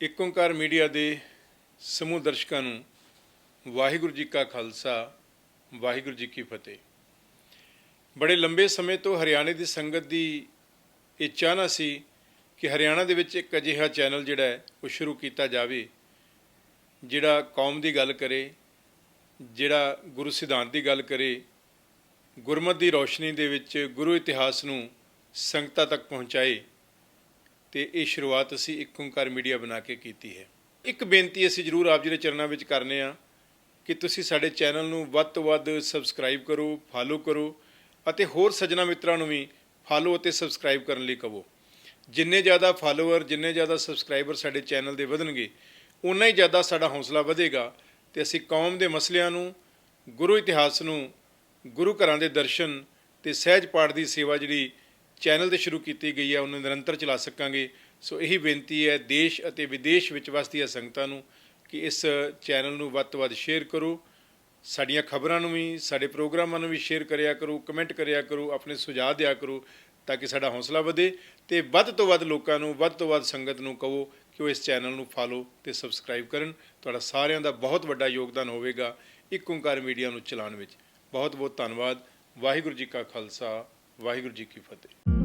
ਇੱਕ ਓੰਕਾਰ ਮੀਡੀਆ ਦੇ ਸਮੂਹ ਦਰਸ਼ਕਾਂ ਨੂੰ ਵਾਹਿਗੁਰੂ ਜੀ ਕਾ ਖਾਲਸਾ, ਵਾਹਿਗੁਰੂ ਜੀ ਕੀ ਫਤਿਹ। ਬੜੇ ਲੰਬੇ ਸਮੇਂ ਤੋਂ ਹਰਿਆਣੇ ਦੀ ਸੰਗਤ ਦੀ ਇਹ ਚਾਹਨਾ ਸੀ ਕਿ ਹਰਿਆਣਾ ਦੇ ਵਿੱਚ ਇੱਕ ਅਜਿਹਾ ਚੈਨਲ ਜਿਹੜਾ ਹੈ, ਉਹ ਸ਼ੁਰੂ ਕੀਤਾ ਜਾਵੇ, ਜਿਹੜਾ ਕੌਮ ਦੀ ਗੱਲ ਕਰੇ, ਜਿਹੜਾ ਗੁਰੂ ਸਿਧਾਂਤ ਦੀ ਗੱਲ ਕਰੇ, ਗੁਰਮਤ ਦੀ ਰੌਸ਼ਨੀ ਦੇ ਵਿੱਚ ਗੁਰੂ ਇਤਿਹਾਸ ਨੂੰ ਸੰਗਤਾਂ ਤੱਕ ਪਹੁੰਚਾਏ। ਤੇ ਇਹ ਸ਼ੁਰੂਆਤ ਅਸੀਂ ਇੱਕ ਓੰਕਾਰ ਮੀਡੀਆ ਬਣਾ ਕੇ ਕੀਤੀ ਹੈ। ਇੱਕ ਬੇਨਤੀ ਅਸੀਂ ਜ਼ਰੂਰ ਆਪ ਜੀ ਦੇ ਚਰਨਾਂ ਵਿੱਚ ਕਰਨੇ ਆ ਕਿ ਤੁਸੀਂ ਸਾਡੇ ਚੈਨਲ ਨੂੰ ਵੱਧ ਤੋਂ ਵੱਧ ਸਬਸਕ੍ਰਾਈਬ ਕਰੋ, ਫਾਲੋ ਕਰੋ ਅਤੇ ਹੋਰ ਸੱਜਣਾ ਮਿੱਤਰਾਂ ਨੂੰ ਵੀ ਫਾਲੋ ਅਤੇ ਸਬਸਕ੍ਰਾਈਬ ਕਰਨ ਲਈ ਕਹੋ ਜਿੰਨੇ ਜ਼ਿਆਦਾ ਫਾਲੋਅਰ, ਜਿੰਨੇ ਜ਼ਿਆਦਾ ਸਬਸਕ੍ਰਾਈਬਰ ਸਾਡੇ ਚੈਨਲ ਦੇ ਵਧਣਗੇ ਉਨਾ ਹੀ ਜ਼ਿਆਦਾ ਸਾਡਾ ਹੌਸਲਾ ਵਧੇਗਾ ਤੇ ਅਸੀਂ ਕੌਮ ਦੇ ਮਸਲਿਆਂ ਨੂੰ, ਗੁਰੂ ਇਤਿਹਾਸ ਨੂੰ, ਗੁਰੂ ਘਰਾਂ ਦੇ ਦਰਸ਼ਨ ਤੇ ਸਹਿਜ ਪਾਠ ਦੀ ਸੇਵਾ ਜਿਹੜੀ ਚੈਨਲ ਤੇ ਸ਼ੁਰੂ ਕੀਤੀ ਗਈ ਹੈ, ਉਹਨੂੰ ਨਿਰੰਤਰ ਚਲਾ ਸਕਾਂਗੇ। ਸੋ ਇਹੀ ਬੇਨਤੀ ਹੈ, ਦੇਸ਼ ਅਤੇ ਵਿਦੇਸ਼ ਵਿੱਚ ਵਸਦੀਆਂ ਸੰਗਤਾਂ ਨੂੰ ਕਿ ਇਸ ਚੈਨਲ ਨੂੰ ਵੱਧ ਤੋਂ ਵੱਧ ਸ਼ੇਅਰ ਕਰੋ। ਸਾਡੀਆਂ ਖਬਰਾਂ ਨੂੰ ਵੀ, ਸਾਡੇ ਪ੍ਰੋਗਰਾਮਾਂ ਨੂੰ ਵੀ ਸ਼ੇਅਰ ਕਰਿਆ ਕਰੋ, ਕਮੈਂਟ ਕਰਿਆ ਕਰੋ, ਆਪਣੇ ਸੁਝਾਅ ਦਿਆ ਕਰੋ ਤਾਂ ਕਿ ਸਾਡਾ ਹੌਸਲਾ ਵਧੇ ਤੇ ਵੱਧ ਤੋਂ ਵੱਧ ਲੋਕਾਂ ਨੂੰ, ਵੱਧ ਤੋਂ ਵੱਧ ਸੰਗਤ ਨੂੰ ਕਹੋ ਕਿ ਉਹ ਇਸ ਚੈਨਲ ਨੂੰ ਫਾਲੋ ਤੇ ਸਬਸਕ੍ਰਾਈਬ ਕਰਨ। ਤੁਹਾਡਾ ਸਾਰਿਆਂ ਦਾ ਬਹੁਤ ਵੱਡਾ ਯੋਗਦਾਨ ਹੋਵੇਗਾ ਇੱਕ ਓੰਕਾਰ ਮੀਡੀਆ ਨੂੰ ਚਲਾਉਣ ਵਿੱਚ। ਬਹੁਤ ਬਹੁਤ ਧੰਨਵਾਦ। ਵਾਹਿਗੁਰੂ ਜੀ ਕਾ ਖਾਲਸਾ। ਵਾਹਿਗੁਰੂ ਜੀ ਕੀ ਫਤਿਹ।